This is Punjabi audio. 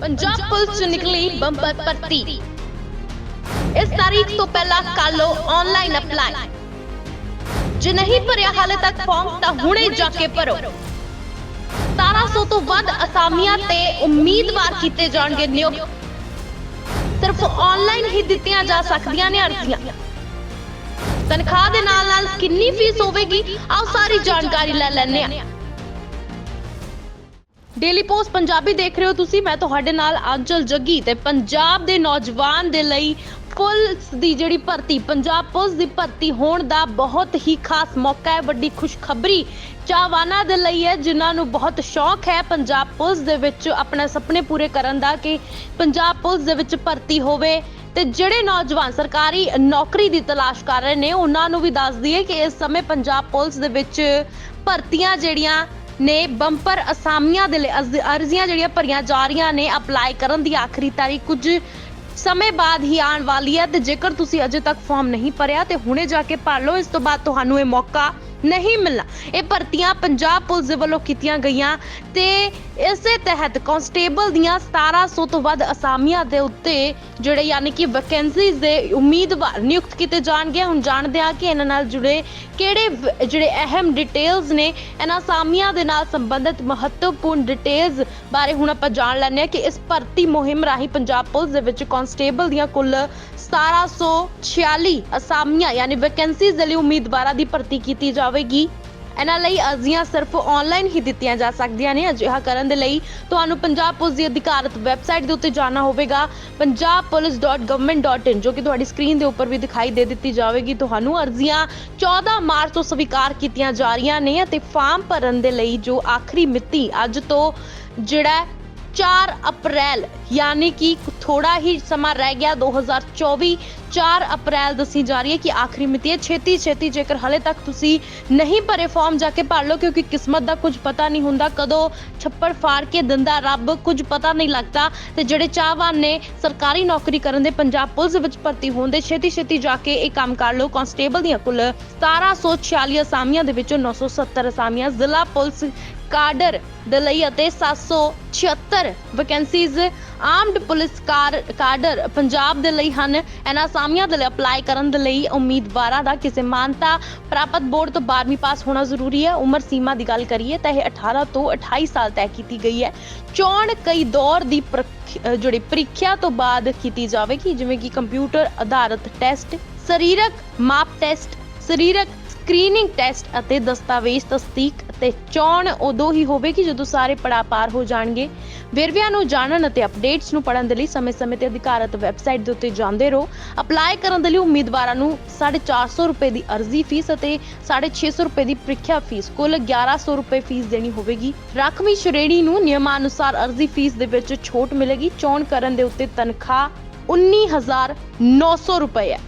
ਪੰਜਾਬ ਪੁਲਿਸ ਚ ਨਿਕਲੀ ਬੰਪਰ ਭਰਤੀ। ਇਸ ਤਾਰੀਖ ਤੋਂ ਪਹਿਲਾਂ ਕਰ ਲਓ ਆਨਲਾਈਨ ਅਪਲਾਈ ਜੇ ਨਹੀਂ ਭਰਿਆ ਹਾਲੇ ਤੱਕ ਫਾਰਮ ਤਾਂ ਹੁਣੇ ਜਾ ਕੇ ਭਰੋ। 1700 ਤੋਂ ਵੱਧ ਅਸਾਮੀਆਂ ਤੇ ਉਮੀਦਵਾਰ ਕੀਤੇ ਜਾਣਗੇ ਨਿਯੁਕਤ। ਸਿਰਫ ਆਨਲਾਈਨ ਹੀ ਦਿੱਤੀਆਂ ਜਾ ਸਕਦੀਆਂ ਨੇ ਅਰਜ਼ੀਆਂ। ਤਨਖਾਹ ਦੇ ਨਾਲ ਨਾਲ ਕਿੰਨੀ ਫੀਸ ਹੋਵੇਗੀ, ਆਓ ਸਾਰੀ ਜਾਣਕਾਰੀ ਲੈ ਲੈਂਦੇ ਹਾਂ। ਡੇਲੀ ਪੋਸਟ ਪੰਜਾਬੀ ਦੇਖ ਰਹੇ ਹੋ ਤੁਸੀਂ, ਮੈਂ ਤੁਹਾਡੇ ਨਾਲ ਆਂਚਲ ਜੱਗੀ ਤੇ ਪੰਜਾਬ ਦੇ ਨੌਜਵਾਨ ਦੇ ਲਈ ਪੁਲਿਸ ਦੀ ਜਿਹੜੀ ਭਰਤੀ, ਪੰਜਾਬ ਪੁਲਿਸ ਦੀ ਭਰਤੀ ਹੋਣ ਦਾ ਬਹੁਤ ਹੀ ਖਾਸ ਮੌਕਾ ਹੈ, ਵੱਡੀ ਖੁਸ਼ਖਬਰੀ ਚਾਹਵਾਨਾਂ ਦੇ ਲਈ ਹੈ, ਜਿਨ੍ਹਾਂ ਨੂੰ ਬਹੁਤ ਸ਼ੌਕ ਹੈ ਪੰਜਾਬ ਪੁਲਿਸ ਦੇ ਵਿੱਚ ਆਪਣੇ ਸੁਪਨੇ ਪੂਰੇ ਕਰਨ ਦਾ ਕਿ ਪੰਜਾਬ ਪੁਲਿਸ ਦੇ ਵਿੱਚ ਭਰਤੀ ਹੋਵੇ। ਤੇ ਜਿਹੜੇ ਨੌਜਵਾਨ ਸਰਕਾਰੀ ਨੌਕਰੀ ਦੀ ਤਲਾਸ਼ ਕਰ ਰਹੇ ਨੇ, ਉਹਨਾਂ ਨੂੰ ਵੀ ਦੱਸ ਦਈਏ ਕਿ ਇਸ ਸਮੇਂ ਪੰਜਾਬ ਪੁਲਿਸ ਦੇ ਵਿੱਚ ਭਰਤੀਆਂ ਜਿਹੜੀਆਂ ਨੇ ਬੰਪਰ ਅਸਾਮੀਆਂ ਦੇ ਲਈ ਅਰਜ਼- ਅਰਜ਼ੀਆਂ ਜਿਹੜੀਆਂ ਭਰੀਆਂ ਜਾ ਰਹੀਆਂ ਨੇ ਅਪਲਾਈ ਕਰਨ ਦੀ ਆਖਰੀ ਤਾਰੀਖ ਕੁਝ ਸਮੇਂ ਬਾਅਦ ਹੀ ਆਉਣ ਵਾਲੀ ਹੈ ਤੇ ਜੇਕਰ ਤੁਸੀਂ ਅਜੇ ਤੱਕ ਫਾਰਮ ਨਹੀਂ ਭਰਿਆ ਤੇ ਹੁਣੇ ਜਾ ਕੇ ਭਰ ਲਓ। ਇਸ ਤੋਂ ਬਾਅਦ ਤੁਹਾਨੂੰ ਇਹ ਮੌਕਾ ਨਹੀਂ ਮਿਲਣਾ। ਇਹ ਭਰਤੀਆਂ ਪੰਜਾਬ ਪੁਲਿਸ ਦੇ ਵੱਲੋਂ ਕੀਤੀਆਂ ਗਈਆਂ ਤੇ ਇਸੇ ਤਹਿਤ ਕਾਂਸਟੇਬਲ ਦੀਆਂ 1700 ਤੋਂ ਵੱਧ ਅਸਾਮੀਆਂ ਦੇ ਉੱਤੇ ਜਿਹੜੇ ਯਾਨੀ ਕਿ ਵੈਕੈਂਸੀਜ਼ ਦੇ ਉਮੀਦਵਾਰ ਨਿਯੁਕਤ ਕੀਤੇ ਜਾਣਗੇ। ਹੁਣ ਜਾਣਦੇ ਹਾਂ ਕਿ ਇਹਨਾਂ ਨਾਲ ਜੁੜੇ ਕਿਹੜੇ ਜਿਹੜੇ ਅਹਿਮ ਡਿਟੇਲਸ ਨੇ, ਇਹਨਾਂ ਅਸਾਮੀਆਂ ਦੇ ਨਾਲ ਸੰਬੰਧਿਤ ਮਹੱਤਵਪੂਰਨ ਡਿਟੇਲਸ ਬਾਰੇ ਹੁਣ ਆਪਾਂ ਜਾਣ ਲੈਂਦੇ ਹਾਂ ਕਿ ਇਸ ਭਰਤੀ ਮੁਹਿੰਮ ਰਾਹੀਂ ਪੰਜਾਬ ਪੁਲਿਸ ਦੇ ਵਿੱਚ ਕਾਂਸਟੇਬਲ ਦੀਆਂ ਕੁੱਲ 1746 ਅਸਾਮੀਆਂ ਯਾਨੀ ਵੈਕੈਂਸੀਜ਼ ਦੇ ਲਈ ਉਮੀਦਵਾਰਾਂ ਦੀ ਭਰਤੀ ਕੀਤੀ ਜਾ ਜਾਵੇਗੀ। ਇਹਨਾਂ ਲਈ ਅਰਜ਼ੀਆਂ ਸਿਰਫ ਆਨਲਾਈਨ ਹੀ ਦਿੱਤੀਆਂ ਜਾ ਸਕਦੀਆਂ ਨੇ। ਅਜਿਹਾ ਕਰਨ ਦੇ ਲਈ ਤੁਹਾਨੂੰ ਪੰਜਾਬ ਪੁਲਿਸ ਦੀ ਅਧਿਕਾਰਤ ਵੈਬਸਾਈਟ ਦੇ ਉੱਤੇ ਜਾਣਾ ਹੋਵੇਗਾ। punjabpolice.government.in ਜੋ ਕਿ ਤੁਹਾਡੀ ਸਕਰੀਨ ਦੇ ਉੱਪਰ ਵੀ ਦਿਖਾਈ ਦੇ ਦਿੱਤੀ ਜਾਵੇਗੀ। ਤੁਹਾਨੂੰ ਅਰਜ਼ੀਆਂ 14 ਮਾਰਚ ਤੋਂ ਸਵੀਕਾਰ ਕੀਤੀਆਂ ਜਾ ਰਹੀਆਂ ਨੇ ਅਤੇ ਫਾਰਮ ਭਰਨ ਦੇ ਲਈ ਜੋ ਆਖਰੀ ਮਿਤੀ ਅੱਜ ਤੋਂ ਜਿਹੜਾ 4 ਅਪ੍ਰੈਲ, ਯਾਨੀ ਕਿ ਥੋੜਾ ਹੀ ਸਮਾਂ ਰਹਿ ਗਿਆ 2024 4 ਅਪ੍ਰੈਲ ਦੱਸੀ ਜਾ ਰਹੀ ਹੈ ਕਿ ਆਖਰੀ ਮਿਤੀ ਹੈ। ਛੇਤੀ ਛੇਤੀ ਜੇਕਰ ਹਲੇ ਤੱਕ ਤੁਸੀਂ ਨਹੀਂ ਭਰੇ ਫਾਰਮ ਜਾ ਕੇ ਭਰ ਲਓ, ਕਿਉਂਕਿ ਕਿਸਮਤ ਦਾ ਕੁਝ ਪਤਾ ਨਹੀਂ ਹੁੰਦਾ, ਕਦੋਂ ਛੱਪੜ ਫਾੜ ਕੇ ਦਿੰਦਾ ਰੱਬ, ਕੁਝ ਪਤਾ ਨਹੀਂ ਲੱਗਦਾ। ਤੇ ਜਿਹੜੇ ਚਾਹਵਾਨ ਨੇ ਸਰਕਾਰੀ ਨੌਕਰੀ ਕਰਨ ਦੇ, ਪੰਜਾਬ ਪੁਲਿਸ ਵਿੱਚ ਭਰਤੀ ਹੋਣ ਦੇ, ਛੇਤੀ ਛੇਤੀ ਜਾ ਕੇ ਇਹ ਕੰਮ ਕਰ ਲਓ। ਕਾਂਸਟੇਬਲ ਦੀਆਂ ਕੁੱਲ 1746 ਅਸਾਮੀਆਂ ਦੇ ਵਿੱਚੋਂ 970 ਅਸਾਮੀਆਂ ਜ਼ਿਲ੍ਹਾ ਪੁਲਿਸ ਕਾਡਰ ਦੇ ਲਈ ਅਤੇ 776 vacancies armed police cadre Punjab ਦੇ ਲਈ ਹਨ। ਇਹਨਾਂ ਅਸਾਮੀਆਂ ਦੇ ਲਈ ਅਪਲਾਈ ਕਰਨ ਦੇ ਲਈ ਉਮੀਦਵਾਰਾਂ ਦਾ ਕਿਸੇ ਮਾਨਤਾ ਪ੍ਰਾਪਤ ਬੋਰਡ ਤੋਂ 12ਵੀਂ ਪਾਸ ਹੋਣਾ ਜ਼ਰੂਰੀ ਹੈ। ਉਮਰ ਸੀਮਾ ਦੀ ਗੱਲ ਕਰੀਏ ਤਾਂ ਇਹ 18 ਤੋਂ 28 ਸਾਲ ਤੈਅ ਕੀਤੀ ਗਈ ਹੈ। ਚੋਣ ਕਈ ਦੌਰ ਦੀ ਪ੍ਰਖ- ਜਿਹੜੀ ਪ੍ਰੀਖਿਆ ਤੋਂ ਬਾਅਦ ਕੀਤੀ ਜਾਵੇਗੀ, ਜਿਵੇਂ ਕਿ ਕੰਪਿਊਟਰ ਆਧਾਰਿਤ ਟੈਸਟ, ਸਰੀਰਕ ਮਾਪ ਟੈਸਟ, ਸਰੀਰਕ ਸਕਰੀਨਿੰਗ ਟੈਸਟ ਅਤੇ ਦਸਤਾਵੇਜ਼ ਤਸਦੀਕ ਅਤੇ ਚੋਣ ਉਦੋਂ ਹੀ ਹੋਵੇਗੀ ਜਦੋਂ ਸਾਰੇ ਪੜਾਅ ਪਾਰ ਹੋ ਜਾਣਗੇ। ਵੇਰਵਿਆਂ ਨੂੰ ਜਾਣਨ ਅਤੇ ਅਪਡੇਟਸ ਨੂੰ ਪੜਨ ਦੇ ਲਈ ਸਮੇਂ-ਸਮੇਂ ਤੇ ਅਧਿਕਾਰਤ ਵੈਬਸਾਈਟ ਦੇ ਉੱਤੇ ਜਾਂਦੇ ਰਹੋ। ਅਪਲਾਈ ਕਰਨ ਦੇ ਲਈ ਉਮੀਦਵਾਰਾਂ ਨੂੰ 450 ਰੁਪਏ ਦੀ ਅਰਜ਼ੀ ਫੀਸ ਅਤੇ 650 ਰੁਪਏ ਦੀ ਪ੍ਰੀਖਿਆ ਫੀਸ, ਕੁੱਲ 1100 ਰੁਪਏ ਫੀਸ ਦੇਣੀ ਹੋਵੇਗੀ। ਰਾਖਵੀਂ ਸ਼੍ਰੇਣੀ ਨੂੰ ਨਿਯਮਾਂ ਅਨੁਸਾਰ ਅਰਜ਼ੀ ਫੀਸ ਦੇ ਵਿੱਚ ਛੋਟ ਮਿਲੇਗੀ। ਚੋਣ ਕਰਨ ਦੇ ਉੱਤੇ ਤਨਖਾਹ 19900 ਰੁਪਏ ਹੈ।